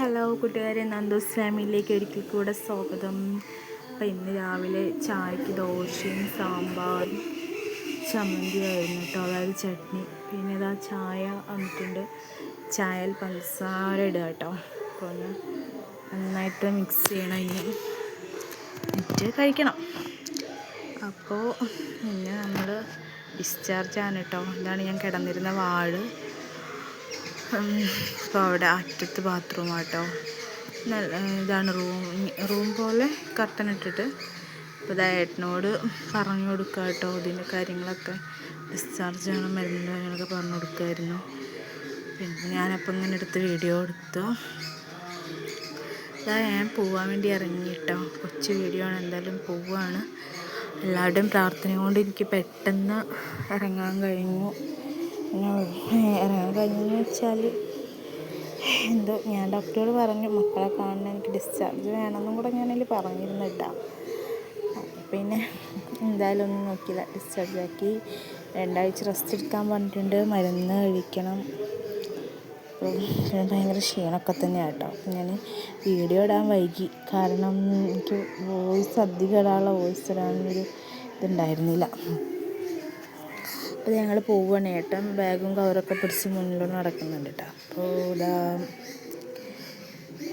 Hello കൂട്ടുകാരെ. നന്ദോസ് ഫാമിലിയിലേക്ക് ഒരിക്കൽ കൂടെ സ്വാഗതം. അപ്പം ഇന്ന് രാവിലെ ചായക്ക് ദോശയും സാമ്പാറും ചമ്മന്തിയായിരുന്നു കേട്ടോ. അതായത് ചട്നി. പിന്നെ ഇതാ ചായ വന്നിട്ടുണ്ട്. ചായൽ പഞ്ചസാര ഇടുക കേട്ടോ. അപ്പോൾ ഒന്ന് നന്നായിട്ട് മിക്സ് ചെയ്യണം ഇനി. കഴിക്കണം. അപ്പോൾ പിന്നെ നമ്മൾ ഡിസ്ചാർജ് ആണ് കേട്ടോ. ഇതാണ് ഞാൻ കിടന്നിരുന്ന വാർഡ് അപ്പോൾ അവിടെ അറ്റത്ത് ബാത്റൂം ആട്ടോ നല്ല ഇതാണ് റൂം. റൂം പോലെ കർട്ടൻ ഇട്ടിട്ട് അപ്പോൾ ഇതാ ഏട്ടനോട് പറഞ്ഞു കൊടുക്കുക കേട്ടോ ഇതിന്റെ കാര്യങ്ങളൊക്കെ. ഡിസ്ചാർജ് ചെയ്യണം മരുന്നിന്റെ കാര്യങ്ങളൊക്കെ പറഞ്ഞു കൊടുക്കുമായിരുന്നു പിന്നെ ഞാനപ്പോൾ ഇങ്ങനെ എടുത്ത് വീഡിയോ എടുത്തു. ഇതാ ഞാൻ പോവാൻ വേണ്ടി ഇറങ്ങി കേട്ടോ കൊച്ചു വീഡിയോ ആണ് എന്തായാലും പോവുകയാണ് എല്ലാവരുടെയും പ്രാർത്ഥന കൊണ്ട് എനിക്ക് പെട്ടെന്ന് ഇറങ്ങാൻ കഴിഞ്ഞു. ഇറങ്ങാൻ കഴിഞ്ഞെന്ന് വെച്ചാൽ എന്തോ ഞാൻ ഡോക്ടറോട് പറഞ്ഞു മക്കളെ കാണണം എനിക്ക് ഡിസ്ചാർജ് വേണമെന്നും കൂടെ ഞാനതിൽ പറഞ്ഞിരുന്നു കേട്ടോ. പിന്നെ എന്തായാലും ഒന്നും നോക്കിയില്ല. ഡിസ്ചാർജ് ആക്കി രണ്ടാഴ്ച റെസ്റ്റ് എടുക്കാൻ പറഞ്ഞിട്ടുണ്ട്. മരുന്ന് കഴിക്കണം. ഭയങ്കര ക്ഷീണമൊക്കെ തന്നെയാണ് കേട്ടോ. ഞാൻ വീഡിയോ ഇടാൻ വൈകി. കാരണം എനിക്ക് വോയിസ് അധികം ഇടാനുള്ള വോയിസ് ഇടാനൊരു ഇതുണ്ടായിരുന്നില്ല. അപ്പോൾ ഞങ്ങൾ പോവുകയാണ് ഏട്ടൻ ബാഗും കവറൊക്കെ പിടിച്ച് മുന്നിലൂടെ നടക്കുന്നുണ്ട് കേട്ടോ. അപ്പോൾ ഇതാ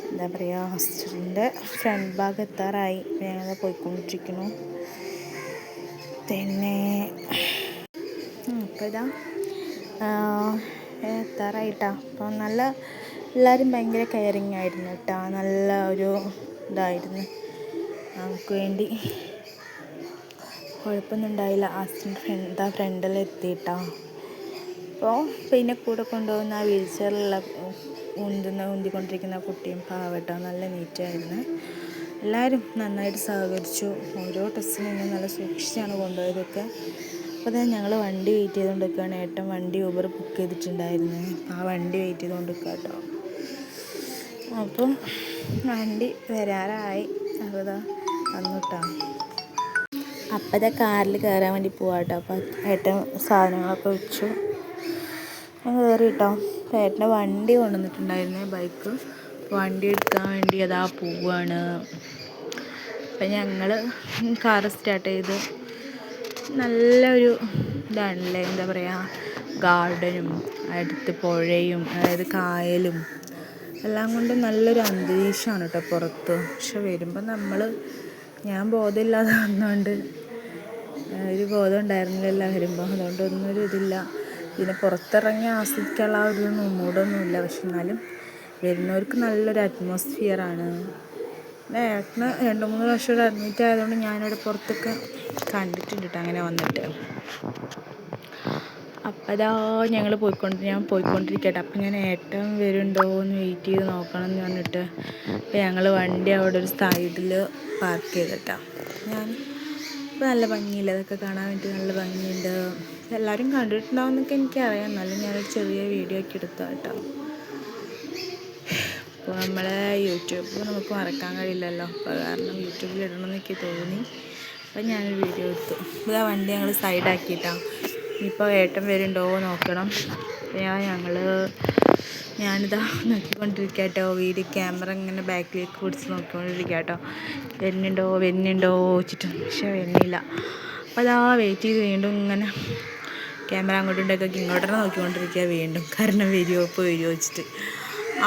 എന്താ പറയുക ഹോസ്പിറ്റലിന്റെ ഫ്രണ്ട് ഭാഗം എത്താറായി. ഞങ്ങൾ പോയിക്കൊണ്ടിരിക്കുന്നു. പിന്നെ അപ്പോൾ ഇതാ എത്താറായിട്ടാ അപ്പോൾ നല്ല എല്ലാവരും ഭയങ്കര കെയറിങ് ആയിരുന്നു കേട്ടോ. നല്ല ഒരു ഇതായിരുന്നു. നമുക്ക് വേണ്ടി കുഴപ്പമൊന്നും ഉണ്ടായില്ല ഹസ്ബൻഡ് ഫ്രണ്ട് ആ ഫ്രണ്ടെല്ലാം എത്തിയിട്ടാ അപ്പോൾ പിന്നെ കൂടെ കൊണ്ടുപോകുന്ന ആ വീൽ ചെയറിലുള്ള ഉന്തുന്ന ഉന്തിക്കൊണ്ടിരിക്കുന്ന കുട്ടിയും പാവട്ടോ. നല്ല നീറ്റായിരുന്നു എല്ലാവരും നന്നായിട്ട് സഹകരിച്ചു. ഓരോ ടെസ്റ്റിനും നല്ല സൂക്ഷിച്ചാണ് കൊണ്ടുപോയതൊക്കെ. അപ്പോൾ തന്നെ ഞങ്ങൾ വണ്ടി വെയിറ്റ് ചെയ്തുകൊണ്ടിരിക്കുകയാണ് ഏട്ടൻ വണ്ടി ഊബർ ബുക്ക് ചെയ്തിട്ടുണ്ടായിരുന്നു. ആ വണ്ടി വെയിറ്റ് ചെയ്തുകൊണ്ടിരിക്കുക കേട്ടോ. അപ്പം വണ്ടി വരാറായി. അതാ വന്നിട്ടാ അപ്പത്തെ കാറിൽ കയറാൻ വേണ്ടി പോവാം കേട്ടോ അപ്പം ഏട്ടൻ സാധനങ്ങളൊക്കെ വെച്ചു. ഞാൻ കയറി കേട്ടോ ഏട്ടന്റെ വണ്ടി കൊണ്ടുവന്നിട്ടുണ്ടായിരുന്നേ ബൈക്ക്. വണ്ടി എടുക്കാൻ വേണ്ടി അതാ പോവാണ്. അപ്പം ഞങ്ങൾ കാറ് സ്റ്റാർട്ട് ചെയ്ത് നല്ലൊരു ഇതാണല്ലേ എന്താ പറയുക ഗാർഡനും അടുത്ത് പുഴയും അതായത് കായലും എല്ലാം കൊണ്ടും നല്ലൊരു അന്തരീക്ഷമാണ് കേട്ടോ പുറത്ത്. പക്ഷെ വരുമ്പോൾ നമ്മൾ ഞാൻ ബോധമില്ലാതെ വന്നുകൊണ്ട് ഒരു ബോധം ഉണ്ടായിരുന്നില്ല വരുമ്പോൾ അതുകൊണ്ട് ഒന്നും ഒരു ഇതില്ല. പിന്നെ പുറത്തിറങ്ങി ആസ്വദിക്കാനുള്ള ആ ഒരു മൂടൊന്നുമില്ല. പക്ഷെ എന്നാലും വരുന്നവർക്ക് നല്ലൊരു അറ്റ്മോസ്ഫിയറാണ് പിന്നെ ഏട്ടന് രണ്ട് മൂന്ന് പ്രാവശ്യം ഇവിടെ അഡ്മിറ്റ് ആയതുകൊണ്ട് ഞാനിവിടെ പുറത്തൊക്കെ കണ്ടിട്ടുണ്ട് കേട്ടോ അങ്ങനെ വന്നിട്ട്. അപ്പം അതാ ഞങ്ങൾ പോയിക്കൊണ്ട് ഞാൻ പോയിക്കൊണ്ടിരിക്കട്ടെ. അപ്പം ഞാൻ ഏട്ടൻ വരുന്നുണ്ടോ എന്ന് വെയിറ്റ് ചെയ്ത് നോക്കണം എന്ന് പറഞ്ഞിട്ട് അപ്പം ഞങ്ങൾ വണ്ടി അവിടെ ഒരു സൈഡിൽ പാർക്ക് ചെയ്തിട്ടാ. ഞാൻ ഇപ്പം നല്ല ഭംഗിയില്ല? അതൊക്കെ കാണാൻ വേണ്ടി നല്ല ഭംഗിയുണ്ട്. എല്ലാവരും കണ്ടിട്ടുണ്ടാവുമെന്നൊക്കെ എനിക്കറിയാം. എന്നാലും ഞാനൊരു ചെറിയ വീഡിയോ ഒക്കെ എടുത്തു കേട്ടോ. അപ്പോൾ നമ്മളെ യൂട്യൂബ് നമുക്ക് മറക്കാൻ കഴിയില്ലല്ലോ. അപ്പോൾ കാരണം യൂട്യൂബിൽ ഇടണമെന്നൊക്കെ തോന്നി. അപ്പം ഞാനൊരു വീഡിയോ എടുത്തു. ഇതാ വണ്ടി ഞങ്ങൾ സൈഡാക്കിയിട്ടാണ് ഇനിയിപ്പോൾ ഏട്ടൻ വരുന്നുണ്ടോ നോക്കണം. ഞാൻ ഞങ്ങൾ ഞാനിതാ നോക്കിക്കൊണ്ടിരിക്കുക കേട്ടോ വീഡിയോ ക്യാമറ ഇങ്ങനെ ബാക്കിലേക്ക് പിടിച്ച് നോക്കിക്കൊണ്ടിരിക്കുക കേട്ടോ വരുന്നുണ്ടോ വരുന്നുണ്ടോ വെച്ചിട്ട് പക്ഷേ വരുന്നില്ല. അപ്പോൾ അതാ വെയിറ്റ് ചെയ്ത് വീണ്ടും ഇങ്ങനെ ക്യാമറ അങ്ങോട്ടും ഇങ്ങോട്ടൊക്കെ നോക്കിക്കൊണ്ടിരിക്കുക. വീണ്ടും കാരണം വരുമോ ഇപ്പോൾ വരുമോ വെച്ചിട്ട്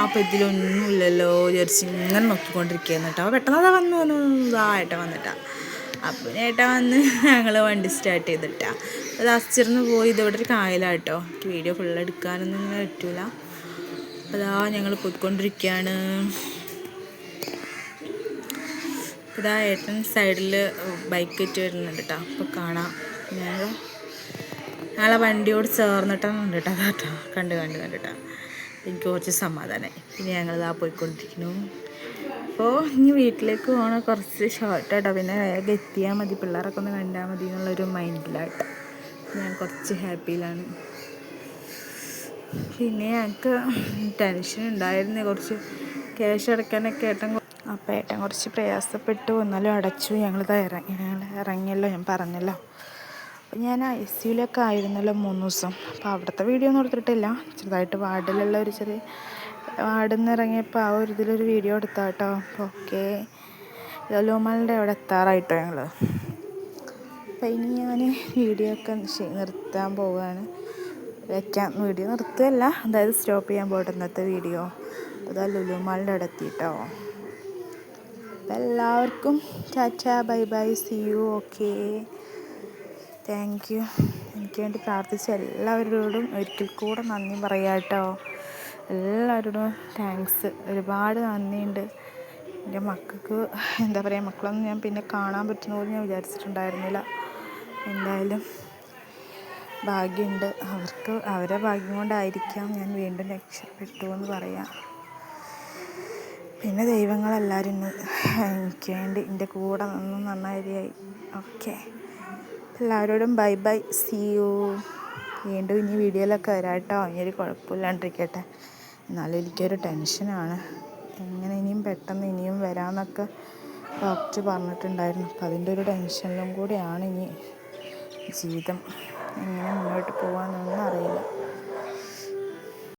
അപ്പോൾ ഇതിലൊന്നുമില്ലല്ലോ. വിചാരിച്ച് ഇങ്ങനെ നോക്കിക്കൊണ്ടിരിക്കുകയായിരുന്നു കേട്ടോ. പെട്ടെന്ന് അതാ വന്നു വന്നു ഇതായിട്ട് ഏട്ടൻ വന്നിട്ടാ അപ്പം ഏട്ടൻ വന്ന് ഞങ്ങൾ വണ്ടി സ്റ്റാർട്ട് ചെയ്തിട്ടാ. അത് അസ്റ്റിർന്ന് പോയി. ഇതിവിടെ ഒരു കായലാണ് കേട്ടോ വീഡിയോ ഫുൾ എടുക്കാനൊന്നും ഇങ്ങനെ പറ്റൂല. അപ്പോൾ അതാ ഞങ്ങൾ പോയിക്കൊണ്ടിരിക്കുകയാണ് ഇതാ ഏട്ടൻ സൈഡിൽ ബൈക്ക് ഇറ്റ് വരുന്നുണ്ട് കേട്ടോ അപ്പോൾ കാണാം. ഞങ്ങൾ ഞങ്ങളെ വണ്ടിയോട് ചേർന്നിട്ടാണ് കേട്ടോ കേട്ടോ കണ്ട് കണ്ട് കണ്ടിട്ടാ എനിക്ക് കുറച്ച് സമാധാനമായി പിന്നെ ഞങ്ങളിതാ പോയിക്കൊണ്ടിരിക്കുന്നു. അപ്പോൾ ഇനി വീട്ടിലേക്ക് പോകണ കുറച്ച് ഷോർട്ടാട്ടോ പിന്നെ വേഗം എത്തിയാൽ മതി. പിള്ളേരൊക്കെ ഒന്ന് കണ്ടാൽ മതി എന്നുള്ളൊരു മൈൻഡിലാട്ടോ ഞാൻ കുറച്ച് ഹാപ്പിയിലാണ് പിന്നെ ഞങ്ങൾക്ക് ടെൻഷൻ ഉണ്ടായിരുന്നു. കുറച്ച് ക്യാഷ് അടയ്ക്കാനൊക്കെ ഏട്ടൻ അപ്പോൾ ഏട്ടൻ കുറച്ച് പ്രയാസപ്പെട്ടു. എന്നാലും അടച്ചു. ഞങ്ങളിത് ഇറങ്ങി. ഞങ്ങൾ ഇറങ്ങിയല്ലോ. ഞാൻ പറഞ്ഞല്ലോ. അപ്പോൾ ഞാൻ ഐ സിയിലൊക്കെ ആയിരുന്നല്ലോ മൂന്ന് ദിവസം. അപ്പോൾ അവിടുത്തെ വീഡിയോ ഒന്നും എടുത്തിട്ടില്ല. ചെറുതായിട്ട് വാർഡിലുള്ള ഒരു ചെറിയ ഇറങ്ങിയപ്പോൾ ആ ഒരു ഇതിലൊരു വീഡിയോ എടുത്താൽ കേട്ടോ ഓക്കെ. ലുലുമാളിന്റെ അവിടെ എത്താറായിട്ടോ ഞങ്ങൾ അപ്പം ഇനി ഞാൻ വീഡിയോ ഒക്കെ നിർത്താൻ പോവുകയാണ് വെക്കാൻ വീഡിയോ നിർത്തുകയല്ല. അതായത് സ്റ്റോപ്പ് ചെയ്യാൻ പോകട്ടെ ഇന്നത്തെ വീഡിയോ അതാ ലുലുമാളിന്റെ അവിടെ എത്തിയിട്ടോ അപ്പം എല്ലാവർക്കും ചാച്ച bye bye see you okay. Thank you എനിക്ക് വേണ്ടി പ്രാർത്ഥിച്ച എല്ലാവരോടും ഒരിക്കൽ കൂടെ നന്ദി പറയാം കേട്ടോ എല്ലാവരോടും താങ്ക്സ് ഒരുപാട് നന്ദിയുണ്ട്. എന്റെ മക്കൾക്ക് എന്താ പറയുക മക്കളൊന്നും ഞാൻ പിന്നെ കാണാൻ പറ്റുന്ന പോലും ഞാൻ വിചാരിച്ചിട്ടുണ്ടായിരുന്നില്ല. എന്തായാലും ഭാഗ്യമുണ്ട്. അവർക്ക് അവരെ ഭാഗ്യം കൊണ്ടായിരിക്കാം ഞാൻ വീണ്ടും രക്ഷപ്പെട്ടു എന്ന് പറയാം. പിന്നെ ദൈവങ്ങളെല്ലാവരും എനിക്ക് വേണ്ടി എന്റെ കൂടെ നിന്ന് നന്നായിരിയായി. ഓക്കെ എല്ലാവരോടും ബൈ ബൈ സി യു വീണ്ടും ഇനി വീഡിയോയിലൊക്കെ വരാം കേട്ടോ ഇനിയൊരു കുഴപ്പമില്ലാണ്ടിരിക്കട്ടെ. എന്നാലും എനിക്കൊരു ടെൻഷനാണ്. എങ്ങനെ ഇനിയും പെട്ടെന്ന് ഇനിയും വരാമെന്നൊക്കെ ഡോക്ടർ പറഞ്ഞിട്ടുണ്ടായിരുന്നു. അപ്പം അതിന്റെ ഒരു ടെൻഷനിലും കൂടിയാണ് ഇനി ജീവിതം. എങ്ങനെ മുന്നോട്ട് പോകാമെന്നൊന്നും അറിയില്ല.